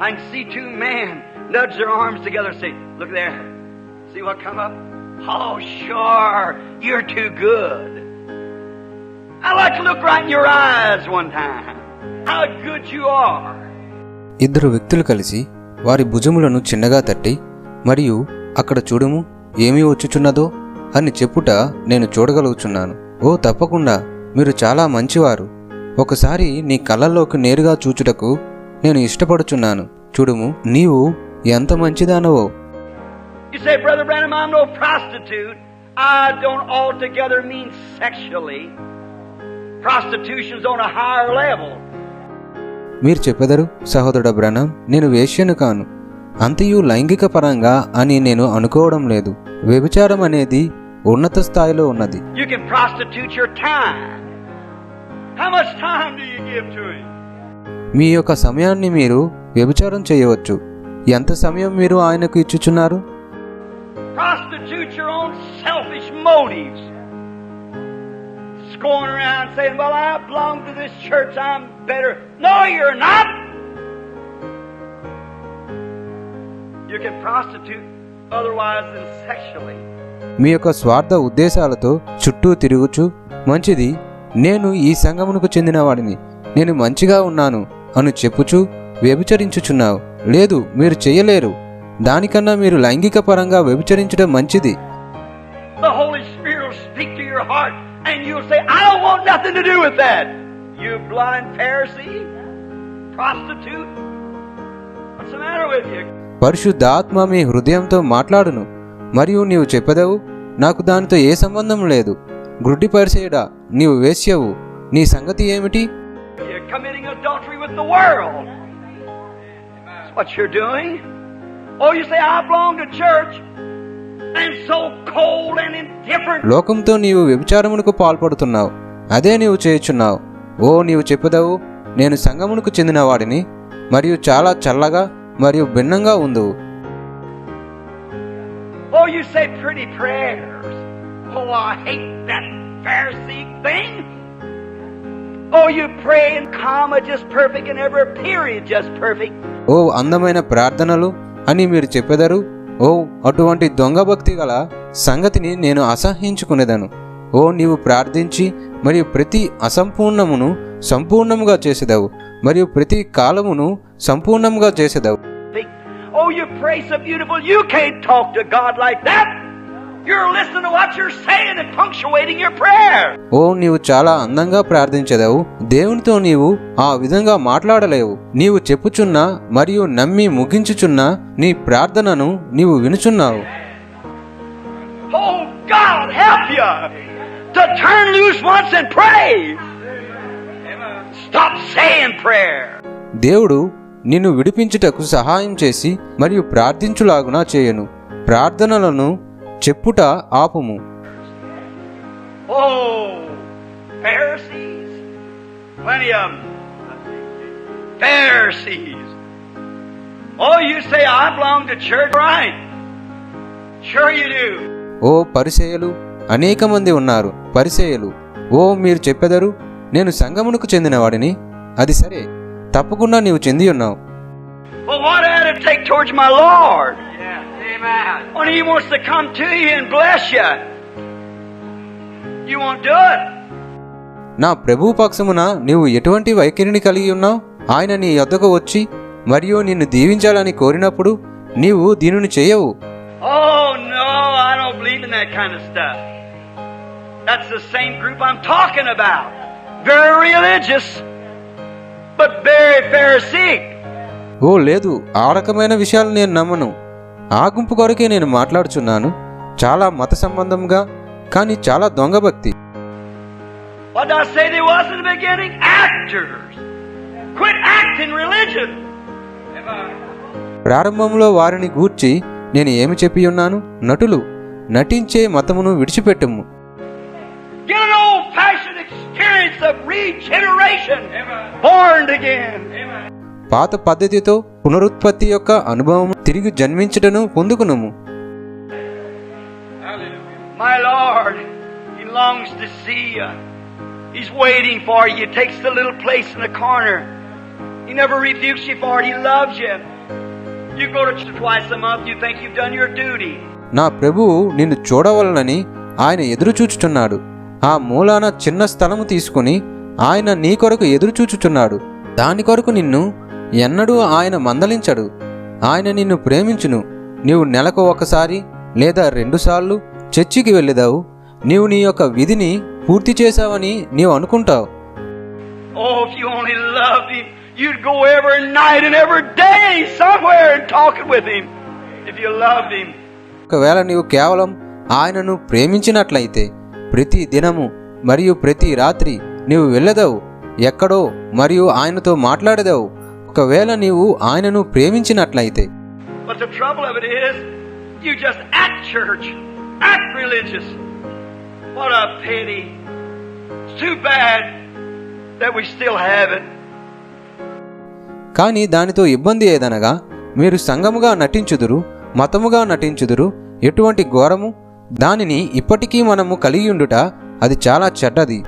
I can see two men nudge their arms together and say, Look there. See what come up? Oh, sure. You're too good. I like to look right in your eyes one time. How good you are. ఇద్దరు వ్యక్తులు కలిసి వారి భుజములను చిన్నగా తట్టి మరియు అక్కడ చూడుము ఏమీ వచ్చుచున్నదో అని చెప్పుట నేను చూడగలుగుచున్నాను ఓ తప్పకుండా మీరు చాలా మంచివారు ఒకసారి నీ కళ్ళల్లోకి నేరుగా చూచుటకు నేను ఇష్టపడుచున్నాను. చూడుము నీవు ఎంత మంచిదానవో. మీరు చెప్పదరు సహోదరుడు బ్రణం నేను వేష్యను కాను. అంతయు లైంగిక పరంగా అని నేను అనుకోవడం లేదు. వ్యభిచారం అనేది ఉన్నత స్థాయిలో ఉన్నది. మీ యొక్క సమయాన్ని మీరు వ్యభిచారం చేయవచ్చు. ఎంత సమయం మీరు ఆయనకు ఇచ్చుచున్నారు? మీ యొక్క స్వార్థ ఉద్దేశాలతో చుట్టూ తిరుగుచు. మంచిది. నేను ఈ సంగమునకు చెందినవాడిని. నేను మంచిగా ఉన్నాను. అని చెప్పుచు వ్యభిచరించుచున్నావు. లేదు మీరు చేయలేరు. దానికన్నా మీరు లైంగిక పరంగా వ్యభిచరించడం మంచిది. పరిశుద్ధాత్మ మీ హృదయంతో మాట్లాడును. మరియు నీవు చెప్పదవు నాకు దానితో ఏ సంబంధం లేదు. గుడ్డి పరిసేయుడా నీవు వేశ్యవు. నీ సంగతి ఏమిటి? Committing adultery with the world. That's what you're doing. Oh, you say, I belong to church. And so cold and indifferent. లోకంతో నీవు వ్యభిచారమునకు పాల్పడుతున్నావు అదే నీవు చేయుచున్నావు ఓ నీవు చెప్పదవు నేను సంగమునకు చెందినవాడిని మరియు చాలా చల్లగా మరియు భిన్నంగా ఉందువు Oh, you say pretty prayers. Oh, I hate that Pharisee thing. ఓ అందమైన ప్రార్థనలు అని మీరు చెప్పెదరు ఓ అటువంటి దొంగ భక్తి గల సంగతిని నేను అసహ్యించుకునేదను ఓ నీవు ప్రార్థించి మరియు ప్రతి అసంపూర్ణమును సంపూర్ణముగా చేసేదవు మరియు ప్రతి కాలమును సంపూర్ణముగా చేసేదవు Oh, you pray so beautiful. You can't talk to God like that. ఓ నీవు చాలా అందంగా ప్రార్థించదవు. దేవునితో నీవు ఆ విధంగా మాట్లాడలేవు. నీవు చెప్పుచున్నా మరియు నమ్మి ముగించుచున్న నీ ప్రార్థనను నీవు వినుచున్నావు. Oh, God, help you to turn loose once and pray. Stop saying prayer. దేవుడు నిన్ను విడిపించుటకు సహాయం చేసి మరియు ప్రార్థించులాగున చేయను. ప్రార్థనలను చెప్పుట ఆపుము. ఓ పరిసేయలు అనేక మంది ఉన్నారు. పరిసేయలు ఓ మీరు చెప్పెదరు నేను సంగమునకు చెందిన వాడిని అది సరే తప్పకుండా నీవు చెంది ఉన్నావు. When he wants to come to you and bless you, you won't do it. నా ప్రభు పక్షమున నీవు ఎటువంటి వైఖరిని కలిగి ఉన్నావు? ఆయన నీ వద్దకు వచ్చి మరియు నిన్ను దీవించాలని కోరినప్పుడు నీవు దీనిని చేయవు. ఓ లేదు. ఆ రకమైన విషయాలు నేను నమ్మను. ఆ గుంపు కొరకే నేను మాట్లాడుచున్నాను. చాలా మత సంబంధంగా కానీ చాలా దొంగ భక్తి. ప్రారంభంలో వారిని గూర్చి నేను ఏమి చెప్పి ఉన్నాను నటులు నటించే మతమును విడిచిపెట్టము. పాత పద్ధతితో పునరుత్పత్తి యొక్క అనుభవం తిరిగి జన్మించటను పొందుకును నా ప్రభు నిన్ను చూడవలనని ఆయన ఎదురు చూచుచున్నాడు ఆ మూలాన చిన్న స్థలము తీసుకుని ఆయన నీ కొరకు ఎదురు చూచుచున్నాడు దాని కొరకు నిన్ను ఎన్నడూ ఆయన మందలించడు. ఆయన నిన్ను ప్రేమించును. నీవు నెలకు ఒకసారి లేదా రెండుసార్లు చర్చికి వెళ్ళేదావు. నీవు నీ యొక్క విధిని పూర్తి చేశావని నీవు అనుకుంటావు. Oh. ఒకవేళ నీవు కేవలం ఆయనను ప్రేమించినట్లయితే ప్రతి దినము మరియు ప్రతి రాత్రి నీవు వెళ్ళదవు. ఎక్కడో మరియు ఆయనతో మాట్లాడదావు. ఒకవేళ నీవు ఆయనను ప్రేమించినట్లయితే. కానీ దానితో ఇబ్బంది ఏదనగా మీరు సంఘముగా నటించుదురు మతముగా నటించుదురు ఎటువంటి ఘోరము? దానిని ఇప్పటికీ మనము కలిగి ఉండుట అది చాలా చెడ్డది.